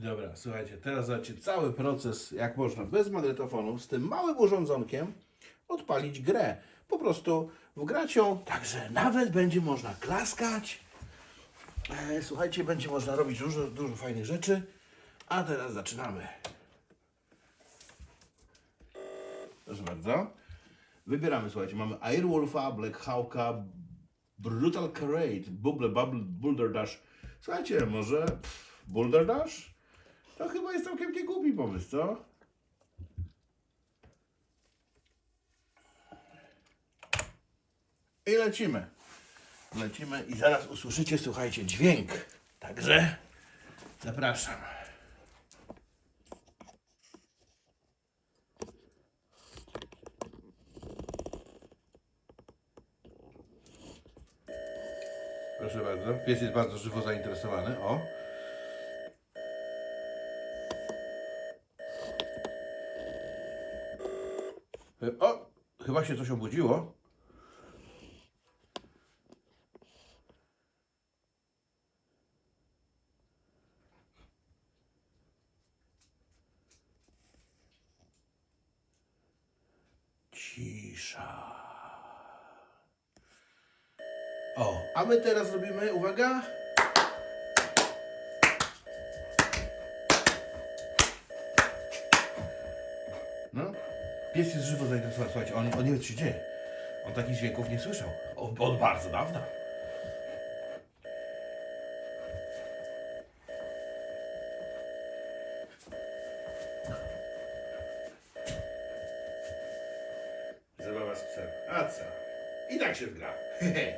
Dobra, słuchajcie, teraz zobaczcie cały proces, jak można bez magnetofonu, z tym małym urządzonkiem odpalić grę. Po prostu wgrać ją, także nawet będzie można klaskać. E, słuchajcie, będzie można robić dużo, dużo fajnych rzeczy. A teraz zaczynamy. Proszę bardzo. Wybieramy, słuchajcie, mamy Airwolfa, Black Hawka, Brutal Carade, Bubble Bubble, Boulder Dash. Słuchajcie, może pff, Boulder Dash? To chyba jest całkiem nie głupi pomysł, co? I lecimy. Lecimy i zaraz usłyszycie, słuchajcie, dźwięk. Także zapraszam. Proszę bardzo. Pies jest bardzo żywo zainteresowany. O. O! Chyba się coś obudziło. Cisza. O, a my teraz robimy, uwaga. No, pies jest żywo zainteresowany. Słuchajcie, on, on nie wie, co się dzieje. On takich dźwięków nie słyszał. Od, od bardzo dawna. Zabawa z psem. A co? I tak się wgra. Hehe.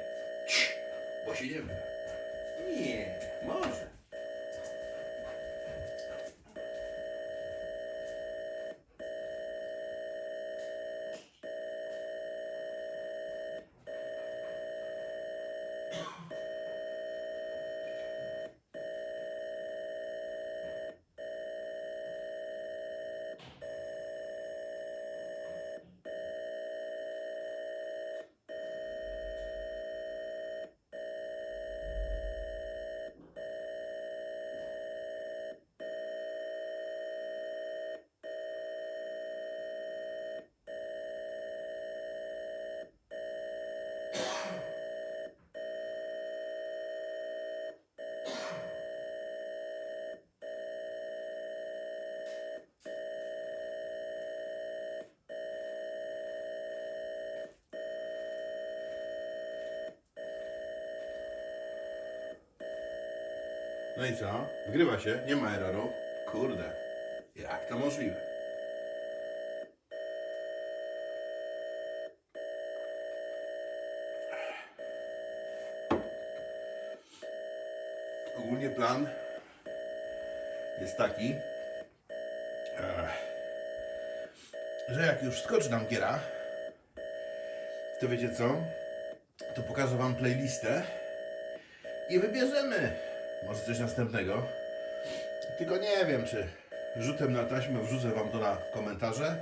Bo się nie wgra. Nie, może. No i co? Wygrywa się, nie ma erroru. Kurde, jak to możliwe? Ogólnie plan jest taki, e, że jak już skoczy nam giera, to wiecie co? To pokażę wam playlistę i wybierzemy może coś następnego. Tylko nie wiem, czy rzutem na taśmę wrzucę wam to na komentarze.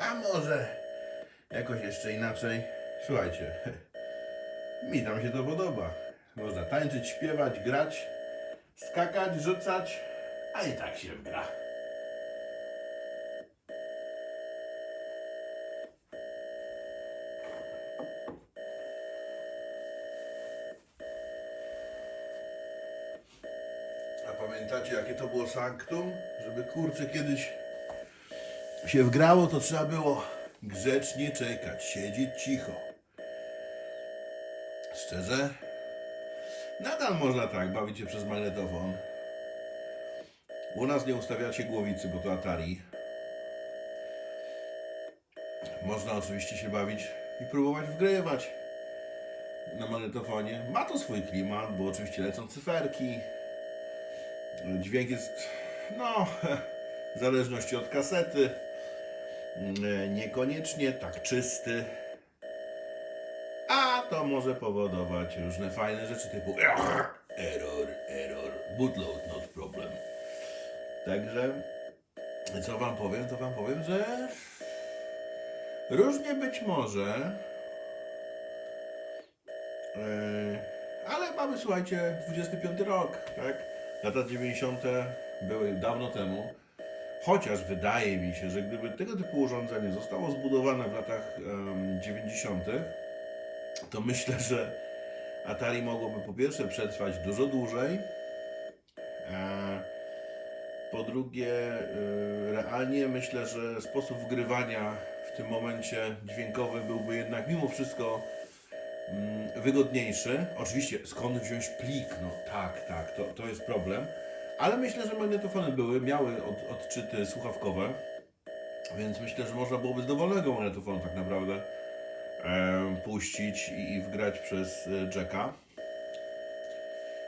A może jakoś jeszcze inaczej. Słuchajcie, mi tam się to podoba. Można tańczyć, śpiewać, grać, skakać, rzucać, a i tak się gra. Pamiętacie, jakie to było sanktum? Żeby kurczę kiedyś się wgrało, to trzeba było grzecznie czekać, siedzieć cicho. Szczerze? Nadal można tak bawić się przez magnetofon. U nas nie ustawiacie głowicy, bo to Atari. Można oczywiście się bawić i próbować wgrywać na magnetofonie. Ma to swój klimat, bo oczywiście lecą cyferki. Dźwięk jest, no, w zależności od kasety, mm, niekoniecznie tak czysty. A to może powodować różne fajne rzeczy typu error, error, bootload not problem. Także, co wam powiem, to wam powiem, że różnie być może. Yy, Ale mamy, słuchajcie, 25 rok, tak? Lata 90. były dawno temu. Chociaż wydaje mi się, że gdyby tego typu urządzenie zostało zbudowane w latach em, 90., to myślę, że Atari mogłoby po pierwsze przetrwać dużo dłużej. E, po drugie, y, realnie myślę, że sposób wgrywania w tym momencie dźwiękowy byłby jednak mimo wszystko wygodniejszy. Oczywiście, skąd wziąć plik? No tak, tak, to, to jest problem. Ale myślę, że magnetofony były, miały od, odczyty słuchawkowe, więc myślę, że można byłoby z dowolnego magnetofonu tak naprawdę em, puścić i, i wgrać przez e, jacka.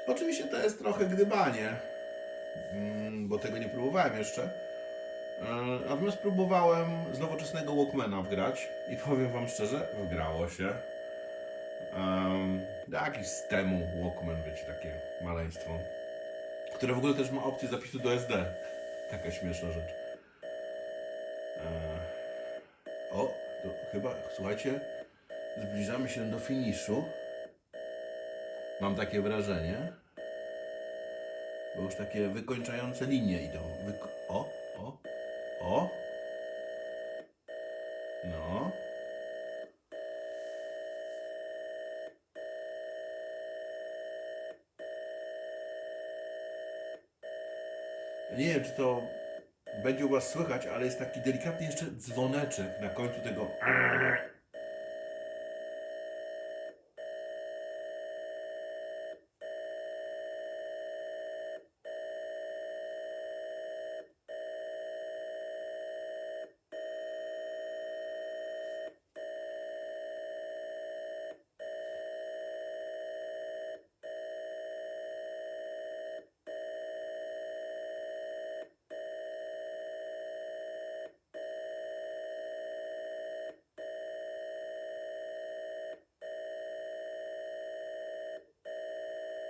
Oczywiście to jest trochę gdybanie, mm, bo tego nie próbowałem jeszcze. E, Natomiast próbowałem z nowoczesnego Walkmana wgrać i powiem Wam szczerze, wgrało się. Um, jakiś z temu Walkman, wiecie, takie maleństwo. Które w ogóle też ma opcję zapisu do SD. Taka śmieszna rzecz. E, o, to chyba, słuchajcie, zbliżamy się do finiszu. Mam takie wrażenie. Bo już takie wykończające linie idą. Wyko- o, o, o. No. Nie wiem, czy to będzie u Was słychać, ale jest taki delikatny jeszcze dzwoneczek na końcu tego.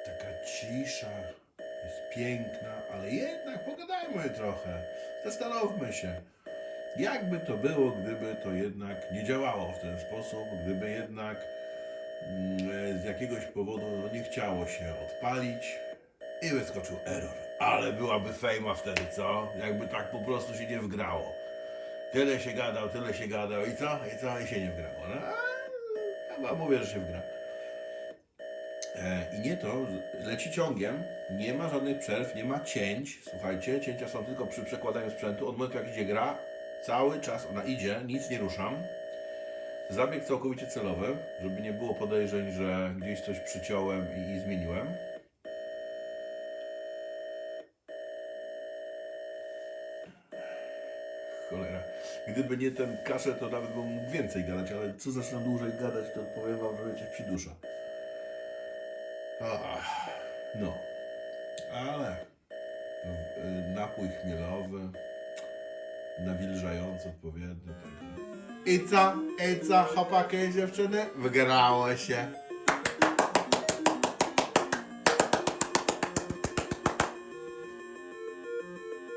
Taka cisza jest piękna, ale jednak pogadajmy trochę. Zastanówmy się, jakby to było, gdyby to jednak nie działało w ten sposób, gdyby jednak mm, z jakiegoś powodu no, nie chciało się odpalić i wyskoczył error. Ale byłaby fejma wtedy, co? Jakby tak po prostu się nie wgrało. Tyle się gadał, tyle się gadał i co? I co? I się nie wgrało. No, chyba mówię, że się wgra. E, I nie to, leci ciągiem, nie ma żadnych przerw, nie ma cięć. Słuchajcie, cięcia są tylko przy przekładaniu sprzętu. Od momentu jak idzie gra, cały czas ona idzie, nic nie ruszam. Zabieg całkowicie celowy, żeby nie było podejrzeń, że gdzieś coś przyciąłem i, i zmieniłem. Cholera. Gdyby nie ten kaszel, to nawet bym mógł więcej gadać, ale co zaczynam dłużej gadać, to powiem wam, że mnie przydusza. No, ale y, napój chmielowy, nawilżający odpowiednio. I co? I co, chłopaki i dziewczyny? Wygrało się.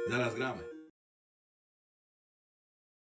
Zaraz gramy.